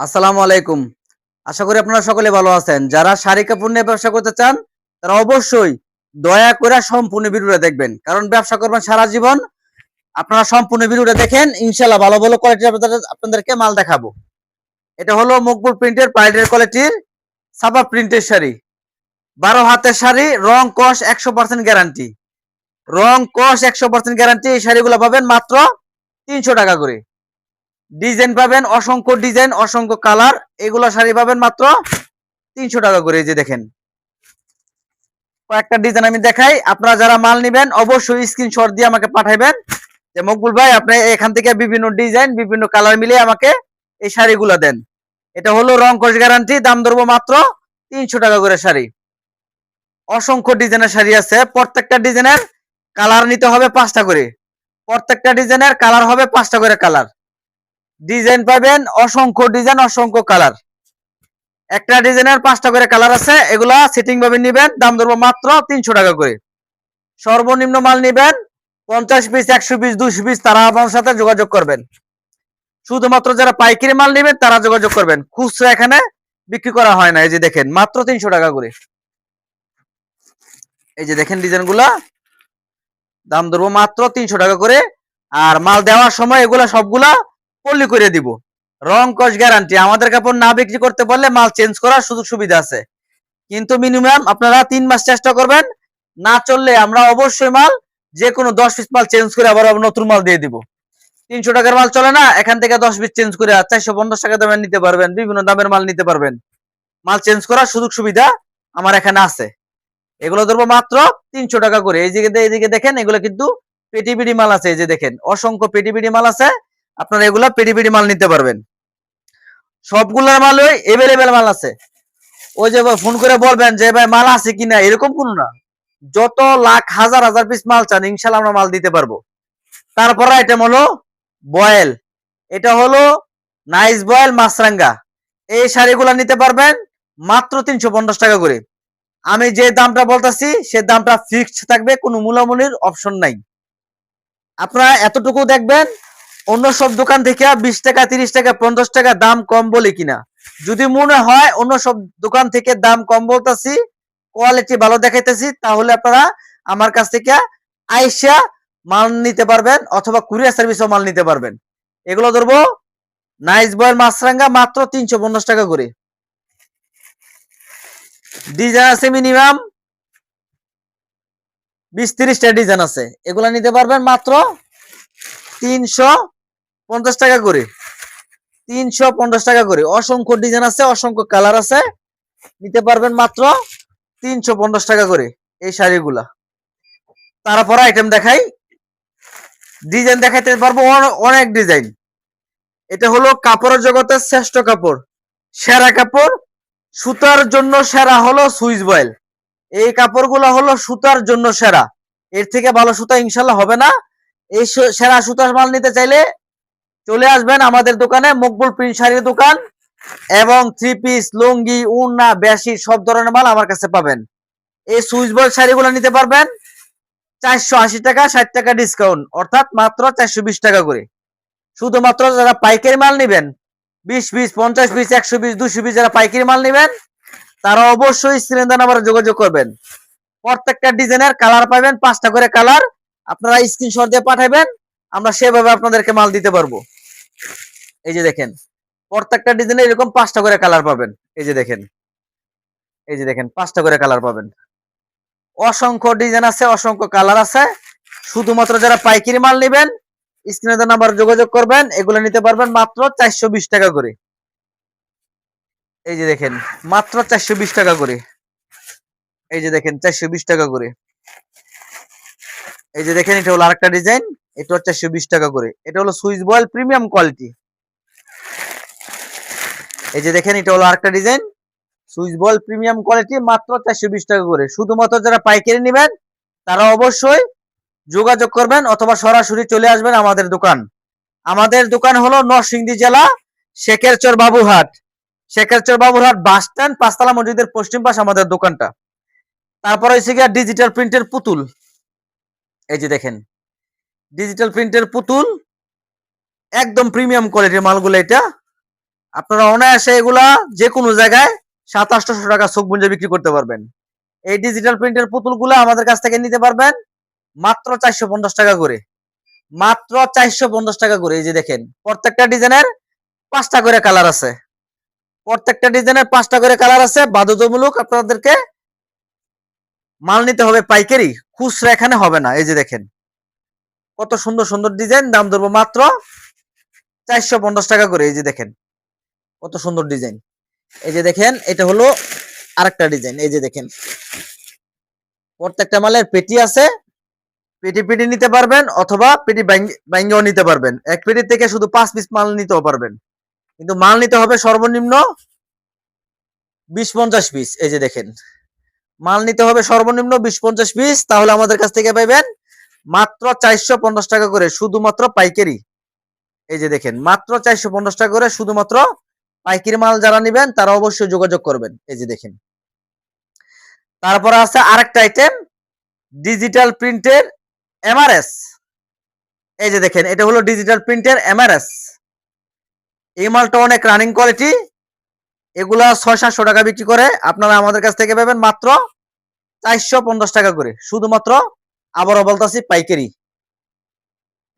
আসসালামু আলাইকুম। আশা করি আপনারা সকলে ভালো আছেন। যারা শাড়ি কাপড় নিয়ে ব্যবসা করতে চান, তারা অবশ্যই দয়া করে সম্পূর্ণ ভিডিওটা দেখবেন। কারণ ব্যবসা করবেন সারা জীবন। আপনারা সম্পূর্ণ ভিডিওটা দেখেন ইনশাল্লাহ ভালো ভালো কোয়ালিটির আপনাদেরকে মাল দেখাবো। এটা হলো মকবুল প্রিন্টের পাইডের কোয়ালিটির সাবা প্রিন্টের শাড়ি। বারো হাতের শাড়ি, রং কস একশো পার্সেন্ট গ্যারান্টি রং কস একশো পার্সেন্ট গ্যারান্টি এই শাড়িগুলো পাবেন মাত্র তিনশো টাকা করে। ডিজাইন পাবেন, অসংখ্য ডিজাইন, অসংখ্য কালার। এগুলো শাড়ি পাবেন মাত্র তিনশো টাকা করে। যে দেখেন, কয়েকটা ডিজাইন আমি দেখাই। আপনারা যারা মাল নিবেন, অবশ্যই স্ক্রিনশট দিয়ে আমাকে পাঠাইবেন যে, মকবুল ভাই, আপনি এখান থেকে বিভিন্ন ডিজাইন, বিভিন্ন কালার মিলিয়ে আমাকে এই শাড়িগুলো দেন। এটা হলো রং কোর্স গ্যারান্টি দাম ধরবো মাত্র তিনশো টাকা করে শাড়ি। অসংখ্য ডিজাইনের শাড়ি আছে। প্রত্যেকটা ডিজাইনের কালার নিতে হবে পাঁচটা করে। প্রত্যেকটা ডিজাইনের কালার হবে পাঁচটা করে কালার। ডিজাইন পাবেন অসংখ্য ডিজাইন, অসংখ্য কালার। একটা ডিজাইনের পাঁচটা করে কালার আছে, এগুলা সেটিং ভাবে নিবেন, দাম ধরবো মাত্র তিনশো টাকা করে। সর্বনিম্ন মাল নিবেন, পঞ্চাশ পিস, একশো পিস দুশো পিস, তারা আমার সাথে যোগাযোগ করবেন। শুধুমাত্র যারা পাইকারি মাল নেবেন, তারা যোগাযোগ করবেন। খুচরা এখানে বিক্রি করা হয় না, এই যে দেখেন, মাত্র তিনশো টাকা করে। এই যে দেখেন ডিজাইনগুলা দাম ধরবো মাত্র তিনশো টাকা করে। আর মাল দেওয়ার সময় এগুলা সবগুলা পল্লি করে দিব। রং, কস গ্যারান্টি আমাদের কাপড় না বিক্রি করতে পারলে মাল চেঞ্জ করার সুযোগ সুবিধা আছে। কিন্তু মিনিমাম আপনারা তিন মাস চেষ্টা করবেন, না চললে আমরা অবশ্যই মাল যে কোনো দশ পিস মাল চেঞ্জ করে আবার নতুন মাল দিয়ে দিব। তিনশো টাকার মাল চলে না, এখান থেকে দশ পিস চেঞ্জ করে চারশো পঞ্চাশ টাকা দামের নিতে পারবেন, বিভিন্ন দামের মাল নিতে পারবেন। মাল চেঞ্জ করার সুযোগ সুবিধা আমার এখানে আছে। এগুলো ধরবো মাত্র তিনশো টাকা করে। এই দিকে এইদিকে দেখেন, এগুলো কিন্তু পেটি পিটি মাল আছে, এই যে দেখেন, অসংখ্য পেটি পিটি মাল আছে। আপনারা এগুলা পেটি পেটি মাল নিতে পারবেন। সবগুলোর মাল ওই এভেলেবেল মাল আছে। ওই যে ফোন করে বলবেন যে, ভাই, মাল আছে কিনা? এরকম কোনো না। যত লাখ, হাজার হাজার পিস মাল চান ইনশাল্লাহ আমরা মাল দিতে পারব। তারপর আইটেম হলো বয়েল এটা হলো নাইস বয়েল মাছরাঙ্গা। এই শাড়িগুলা নিতে পারবেন মাত্র তিনশো পঞ্চাশ টাকা করে। আমি যে দামটা বলতেছি, সে দামটা ফিক্সড থাকবে, কোনো মূলামূলির অপশন নাই। আপনারা এতটুকু দেখবেন অন্য সব দোকান থেকে বিশ টাকা, তিরিশ টাকা, পঞ্চাশ টাকা দাম কম বলে কিনা? যদি মনে হয় অন্য সব দোকান থেকে দাম কম বলতেছি কোয়ালিটি ভালো দেখাইতেছি, তাহলে আপনারা আমার কাছ থেকে আইসা মাল নিতে পারবেন অথবা কুরিয়ার সার্ভিসও মাল নিতে পারবেন। এগুলো ধরবো নাইস বয়ের মাছরাঙ্গা মাত্র তিনশো পঞ্চাশ টাকা করে। ডিজাইন আছে মিনিমাম বিশ তিরিশটা ডিজাইন আছে। এগুলা নিতে পারবেন মাত্র তিনশো পঞ্চাশ টাকা করে। তিনশো পঞ্চাশ টাকা করে। অসংখ্য ডিজাইন আছে, অসংখ্য কালার আছে। নিতে পারবেন মাত্র তিনশো পঞ্চাশ টাকা করে এই শাড়িগুলা। তারপর আইটেম দেখাই। ডিজাইন দেখাইতে পারব অনেক ডিজাইন এটা হলো কাপড়ের জগতের শ্রেষ্ঠ কাপড়। সেরা কাপড়। সুতার জন্য সেরা হলো সুইচ বয়েল। এই কাপড়গুলো হলো সুতার জন্য সেরা। এর থেকে ভালো সুতা ইনশাল্লাহ হবে না। এই সেরা সুতার মাল নিতে চাইলে চলে আসবেন আমাদের দোকানে, মকবুল প্রিন্ট শাড়ির দোকান এবং থ্রি পিস লুঙ্গি উন্না বেশি সব ধরনের মাল আমার কাছে পাবেন। এই সুইচ বয়েল শাড়িগুলো নিতে পারবেন চারশো আশি টাকা, ষাট টাকা ডিসকাউন্ট অর্থাৎ মাত্র চারশো বিশ টাকা করে। শুধুমাত্র যারা পাইকারি মাল নেবেন, বিশ পিস, পঞ্চাশ পিস, একশো পিস, দুশো পিস যারা পাইকারি মাল নেবেন, তারা অবশ্যই সিলিন্ডার নাম্বারে যোগাযোগ করবেন। প্রত্যেকটা ডিজাইনের কালার পাবেন, পাঁচটা করে কালার আপনারা স্ক্রিনশট দিয়ে পাঠাবেন, আমরা সেভাবে আপনাদেরকে মাল দিতে পারব। এই যে দেখেন, প্রত্যেকটা ডিজাইনে এরকম পাঁচটা করে কালার পাবেন। এই যে দেখেন, এই যে দেখেন, পাঁচটা করে কালার পাবেন। অসংখ্য ডিজাইন আছে, অসংখ্য কালার আছে। শুধুমাত্র যারা পাইকারি মাল নেবেন স্ক্রিনে নাম্বার যোগাযোগ করবেন, এগুলো নিতে পারবেন মাত্র চারশো বিশ টাকা করে। এই যে দেখেন, মাত্র চারশো বিশ টাকা করে। এই যে দেখেন, চারশো বিশ টাকা করে। এই যে দেখেন, এটা হলো আরেকটা ডিজাইন। এটা হচ্ছে চারশো বিশ টাকা করে। এটা হলো সুইচ বয়েল প্রিমিয়াম কোয়ালিটি। এই যে দেখেন, এটা হলো আরেকটা design. Swiss voile premium quality মাত্র চারশো বিশ টাকা করে। শুধুমাত্র যারা পাইকারি নেবেন, তারা অবশ্যই যোগাযোগ করবেন অথবা সরাসরি চলে আসবেন আমাদের দোকান। আমাদের দোকান হলো নরসিংদী জেলা, শেখেরচর বাবুরহাট। শেখেরচর বাবুরহাট বাস স্ট্যান্ড, পাঁচতলা মসজিদের পশ্চিম পাশ আমাদের দোকানটা। তারপরে হচ্ছে গিয়ে ডিজিটাল প্রিন্টের পুতুল। এই যে দেখেন ডিজিটাল প্রিন্টের পুতুল, একদম প্রিমিয়াম কোয়ালিটির মালগুলো এটা। আপনারা অনায়াসে এগুলা যে কোনো জায়গায় সাত, আটশো টাকা চোখ বুঞ্জে বিক্রি করতে পারবেন। এই ডিজিটাল প্রিন্টের পুতুলগুলো আমাদের কাছ থেকে নিতে পারবেন মাত্র চারশো পঞ্চাশ টাকা করে। মাত্র চারশো পঞ্চাশ টাকা করে, এই যে দেখেন, প্রত্যেকটা ডিজাইনের পাঁচটা করে কালার আছে। প্রত্যেকটা ডিজাইনের পাঁচটা করে কালার আছে, বাধ্যতামূলক আপনাদেরকে মাল নিতে হবে পাইকারি। খুচরা এখানে হবে না, এই যে দেখেন। কত সুন্দর সুন্দর ডিজাইন দাম ধরবো মাত্র চারশো পঞ্চাশ টাকা করে, এই যে দেখেন। কত সুন্দর ডিজাইন এই যে দেখেন, এটা হলো আরেকটা ডিজাইন এই যে দেখেন। প্রত্যেকটা মালের পেটি আছে, পেটি পেটি নিতে পারবেন অথবা পেটি ব্যাঙ্গেও নিতে পারবেন। এক পেটি থেকে শুধু পাঁচ পিস মাল নিতেও পারবেন। কিন্তু মাল নিতে হবে সর্বনিম্ন বিশ পঞ্চাশ পিস এই যে দেখেন। মাল নিতে হবে সর্বনিম্ন বিশ পঞ্চাশ পিস, তাহলে আমাদের কাছ থেকে পাইবেন মাত্র চারশো পঞ্চাশ টাকা করে, শুধুমাত্র পাইকারি। এই যে দেখেন, মাত্র চারশো পঞ্চাশ টাকা করে শুধুমাত্র পাইকারি মাল যারা নিবেন, তারা অবশ্যই যোগাযোগ করবেন। এই যে দেখেন, তারপরে আছে আরেকটা আইটেম ডিজিটাল প্রিন্টের এমআরএস এই যে দেখেন, এটা হলো ডিজিটাল প্রিন্টের এমআরএস এই মালটা অনেক রানিং কোয়ালিটি এগুলা ছয় সাতশো টাকা বিক্রি করে আপনারা আমাদের কাছ থেকে পাবেন মাত্র চারশো পঞ্চাশ টাকা করে। শুধুমাত্র আবারও বলতেছি পাইকারি।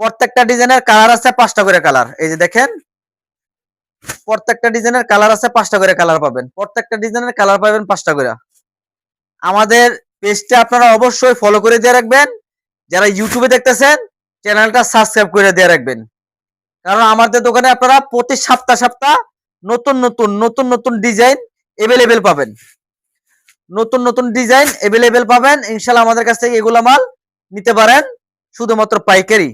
প্রত্যেকটা ডিজাইনের কালার আছে পাঁচটা করে কালার। এই যে দেখেন, প্রত্যেকটা ডিজাইনের কালার আছে পাঁচটা করে কালার পাবেন। প্রত্যেকটা ডিজাইনের কালার পাবেন পাঁচটা করে। আমাদের পেজটা আপনারা অবশ্যই ফলো করে দিয়ে রাখবেন। যারা ইউটিউবে দেখতেছেন চ্যানেলটা সাবস্ক্রাইব করে দিয়ে রাখবেন। কারণ আমাদের দোকানে আপনারা প্রতি সপ্তাহ সপ্তাহ নতুন নতুন নতুন নতুন ডিজাইন এভেলেবেল পাবেন। নতুন নতুন ডিজাইন এভেলেবেল পাবেন। ইনশাল্লাহ আমাদের কাছ থেকে এগুলা মাল নিতে পারেন। শুধুমাত্র পাইকারি।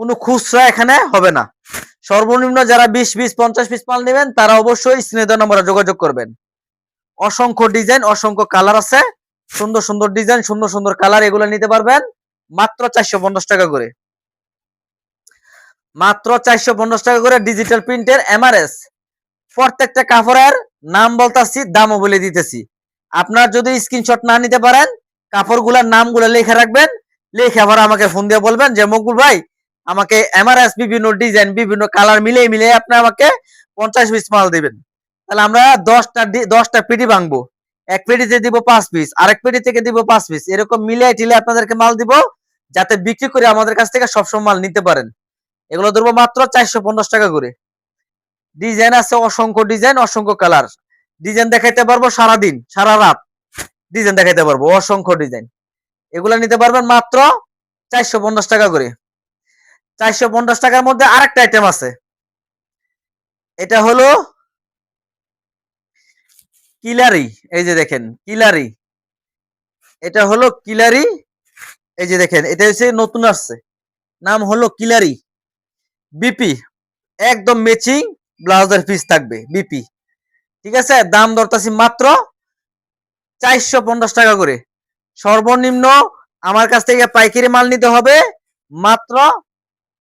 কোনো খুচরা এখানে হবে না। সর্বনিম্ন যারা বিশ বিশ পঞ্চাশ পিস মাল নেবেন, তারা অবশ্যই দেওয়া নম্বরে যোগাযোগ করবেন। অসংখ্য ডিজাইন অসংখ্য কালার আছে। সুন্দর সুন্দর ডিজাইন সুন্দর সুন্দর কালার এগুলো নিতে পারবেন। মাত্র চারশো পঞ্চাশ টাকা করে। মাত্র চারশো পঞ্চাশ টাকা করে ডিজিটাল প্রিন্টের এমআরএস প্রত্যেকটা কাপড়ের নাম বলতেছি, দামও বলে দিতেছি। আপনার যদি স্ক্রিনশট না নিতে পারেন, কাপড়গুলোর নামগুলো লিখে রাখবেন, লিখে আবার আমাকে ফোন দিয়ে বলবেন যে, মকবুল ভাই, আমাকে এমআরএস বিভিন্ন ডিজাইন বিভিন্ন কালার মিলিয়ে মিলিয়ে আপনি আমাকে পঞ্চাশ পিস মাল দিবেন। তাহলে আমরা দশটা দশটা পেটি ভাঙবো। এক পেটিতে দিব পাঁচ পিস আরেক পেটি থেকে দিব পাঁচ পিস এরকম মিলিয়ে টিলে আপনাদেরকে মাল দিব, যাতে বিক্রি করে আমাদের কাছ থেকে সবসময় মাল নিতে পারেন। এগুলো ধরবো মাত্র চারশো পঞ্চাশ টাকা করে। ডিজাইন আছে অসংখ্য ডিজাইন অসংখ্য কালার ডিজাইন দেখাইতে পারব সারাদিন, সারা রাত। ডিজাইন দেখাইতে পারব, অসংখ্য ডিজাইন এগুলা নিতে পারবেন মাত্র চারশো পঞ্চাশ টাকা করে। চারশো পঞ্চাশ টাকার মধ্যে আরেকটা আইটেম আছে। এটা হলো কিলারি, এই যে দেখেন, কিলারি। এটা হলো কিলারি, এই যে দেখেন, এটা হচ্ছে নতুন আসছে। নাম হলো কিলারি। বিপি, একদম ম্যাচিং ব্লাউজের পিস থাকবে বিপি ঠিক আছে? দাম দরতাছি মাত্র চারশো পঞ্চাশ টাকা করে। সর্বনিম্ন আমার কাছ থেকে পাইকারি মাল নিতে হবে মাত্র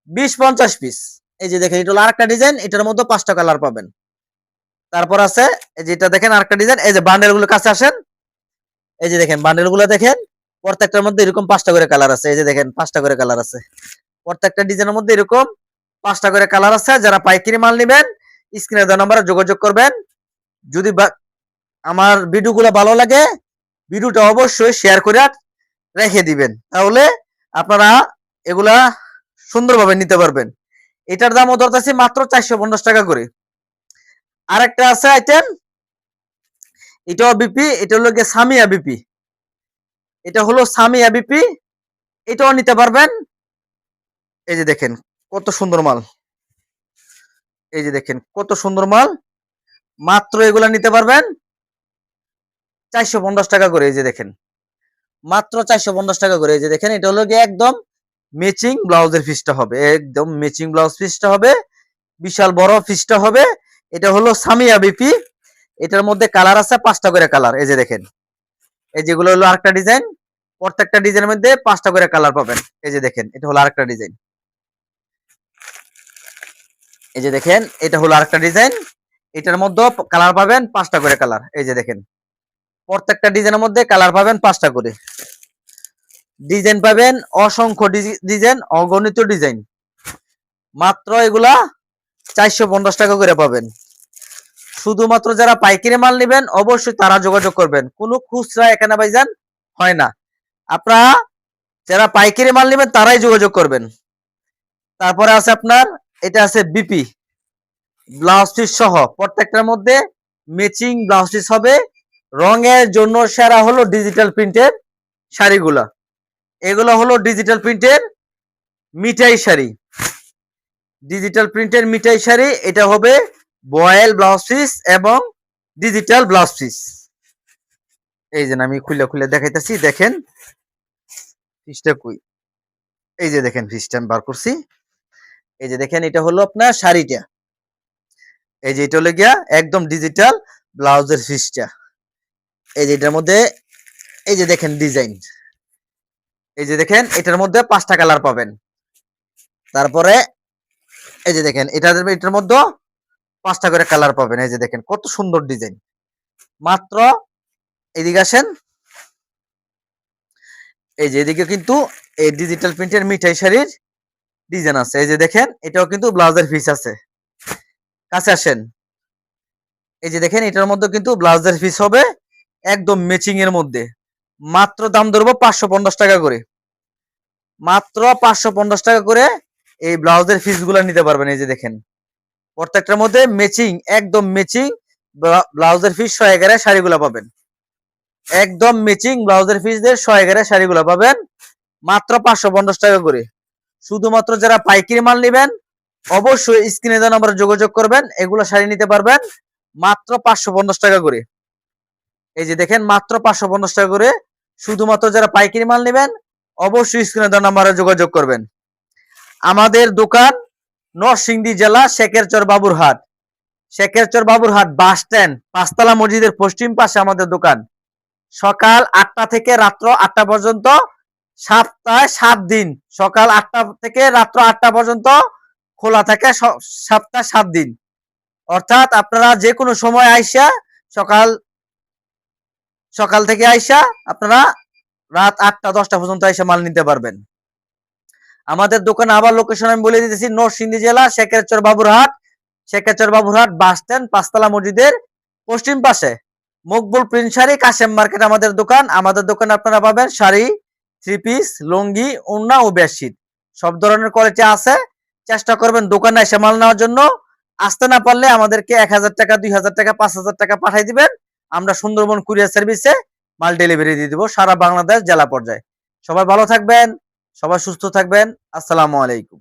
বিশ পঞ্চাশ পিস এই যে দেখেন, এটা হলো আরেকটা ডিজাইন এটার মধ্যে পাঁচটা কালার পাবেন। তারপর আছে, এই যে এটা দেখেন আরেকটা ডিজাইন এই যে বান্ডেলগুলো কাছে আসেন। এই যে দেখেন বান্ডেলগুলো দেখেন, প্রত্যেকটার মধ্যে এরকম পাঁচটা করে কালার আছে। এই যে দেখেন, পাঁচটা করে কালার আছে। প্রত্যেকটা ডিজাইনের মধ্যে এরকম পাঁচটা করে কালার আছে। যারা পাইকারি মাল নেবেন স্ক্রিনে দেওয়া নাম্বারে যোগাযোগ করবেন। যদি আমার ভিডিওগুলো ভালো লাগে, ভিডিওটা অবশ্যই শেয়ার করে রেখে দিবেন। তাহলে আপনারা এগুলা সুন্দরভাবে নিতে পারবেন। এটার দামও ধরতেছি মাত্র চারশো পঞ্চাশ টাকা করে। আরেকটা আছে আইটেম এটাও বিপি এটা হলো গিয়ে সামিয়া বিপি এটা হলো সামিয়া বিপি এটাও নিতে পারবেন। এই যে দেখেন, কত সুন্দর মাল। এই যে দেখেন, কত সুন্দর মাল। মাত্র এগুলা নিতে পারবেন চারশো পঞ্চাশ টাকা করে, এই যে দেখেন। মাত্র চারশো পঞ্চাশ টাকা করে, এই যে দেখেন, এটা হলো গিয়ে একদম ম্যাচিং ব্লাউজের ফিসটা হবে, একদম ম্যাচিং ব্লাউজ ফিসটা হবে, বিশাল বড় ফিসটা হবে। এটা হলো সামিয়া বিপি, এটার মধ্যে কালার আছে পাঁচটা করে কালার, এই যে দেখেন। এই যেগুলো হলো আরেকটা ডিজাইন, প্রত্যেকটা ডিজাইনের মধ্যে পাঁচটা করে কালার পাবেন, এই যে দেখেন, এটা হলো আরেকটা ডিজাইন। এই যে দেখেন, এটা হলো আরেকটা ডিজাইন এটার মধ্যে কালার পাবেন পাঁচটা করে কালার এই যে দেখেন, প্রত্যেকটা ডিজাইনের মধ্যে কালার পাবেন পাঁচটা করে। ডিজাইন পাবেন অসংখ্য ডিজাইন অগণিত ডিজাইন মাত্র এগুলা চারশো পঞ্চাশ টাকা করে পাবেন। শুধুমাত্র যারা পাইকারি মাল নেবেন, অবশ্যই তারা যোগাযোগ করবেন। কোনো খুচরা এখানে ভাইজান হয় না। আপনারা যারা পাইকারি মাল নেবেন, তারাই যোগাযোগ করবেন। তারপরে আছে আপনার এটা আছে বিপি ব্লাউজ সহ। প্রত্যেকটার মধ্যে ম্যাচিং ব্লাউজ পিস হবে। রঙের জন্য সেরা হলো ডিজিটাল প্রিন্টের শাড়িগুলা। এগুলো হলো ডিজিটাল প্রিন্টের মিঠাই শাড়ি। ডিজিটাল প্রিন্টের মিঠাই শাড়ি, এটা হবে বয়েল ব্লাউজ পিস এবং ডিজিটাল ব্লাউজ পিস এই যে আমি খুলে খুলে দেখাইতেছি, দেখেন। পিসটা কই? এই যে দেখেন পিসটা আমি বার করছি। এই যে দেখেন, এটা হলো আপনার শাড়িটা। এই যে এটা হলো গিয়া একদম ডিজিটাল ব্লাউজের পিসটা এই যে এটার মধ্যে, এই যে দেখেন ডিজাইন এই যে দেখেন, এটার মধ্যে পাঁচটা কালার পাবেন। তারপরে, এই যে দেখেন, এটার এটার মধ্যে পাঁচটা করে কালার পাবেন। এই যে দেখেন, কত সুন্দর ডিজাইন মাত্র, এদিকে আসেন। এই যে এদিকে কিন্তু এই ডিজিটাল প্রিন্টের মিঠাই শাড়ির ডিজাইন আছে। এই যে দেখেন, এটাও কিন্তু ব্লাউজের পিস আছে। কাছে আসেন। এই যে দেখেন, এটার মধ্যে কিন্তু ব্লাউজের পিস হবে একদম ম্যাচিং এর মধ্যে। মাত্র দাম ধরবো পাঁচশো পঞ্চাশ টাকা করে। মাত্র পাঁচশো পঞ্চাশ টাকা করে এই ব্লাউজের পিসগুলা নিতে পারবেন। এই যে দেখেন, প্রত্যেকটার মধ্যে ম্যাচিং একদম ম্যাচিং ব্লাউজের পিস ছয় এগারো শাড়িগুলা পাবেন। একদম ম্যাচিং ব্লাউজের পিস দিয়ে ছয় এগারো শাড়িগুলা পাবেন। মাত্র পাঁচশো পঞ্চাশ টাকা করে। শুধুমাত্র যারা পাইকারি মাল নেবেন, অবশ্যই স্ক্রিনে দেওয়া নাম্বারে যোগাযোগ করবেন, এগুলো শাড়ি নিতে পারবেন। মাত্র পাঁচশো পঞ্চাশ টাকা করে। এই যে দেখেন, মাত্র পাঁচশো পঞ্চাশ টাকা করে শুধুমাত্র যারা পাইকারি মাল নেবেন, অবশ্যই স্ক্রিনে দেওয়া নাম্বারে যোগাযোগ করবেন। আমাদের দোকান নরসিংদী জেলা, শেখেরচর বাবুরহাট। শেখেরচর বাবুরহাট বাস স্ট্যান্ড, পাঁচতলা মসজিদের পশ্চিম পাশে আমাদের দোকান। সকাল আটটা থেকে রাত্র আটটা পর্যন্ত সপ্তাহে সাত দিন। সকাল আটটা থেকে রাত্র আটটা পর্যন্ত খোলা থাকে সপ্তাহে সাত দিন। অর্থাৎ আপনারা যে কোনো সময় আইসা সকাল সকাল থেকে আইসা আপনারা রাত আটটা, দশটা পর্যন্ত আইসা মাল নিতে পারবেন। আমাদের দোকানে আবার লোকেশন আমি বলে দিতেছি, নরসিংদী জেলা, শেখেরচর বাবুরহাট। শেখেরচর বাবুরহাট বাস স্ট্যান্ড পাঁচতলা মসজিদের পশ্চিম পাশে। মকবুল প্রিন্ট শাড়ি, কাশেম মার্কেট আমাদের দোকান। আমাদের দোকানে আপনারা পাবেন শাড়ি থ্রি পিস লুঙ্গি, ওড়না ও বেডশিট সব ধরনের কোয়ালিটি আছে। চেষ্টা করবেন দোকানে এসে মাল নেওয়ার জন্য। আসতে না পারলে আমাদেরকে এক হাজার টাকা, দুই হাজার টাকা, পাঁচ হাজার টাকা পাঠাই দিবেন। আমরা সুন্দরবন কুরিয়ার সার্ভিসে মাল ডেলিভারি দিয়ে দিব সারা বাংলাদেশ জেলা পর্যায়ে। সবাই ভালো থাকবেন, সবাই সুস্থ থাকবেন। আসসালামু আলাইকুম।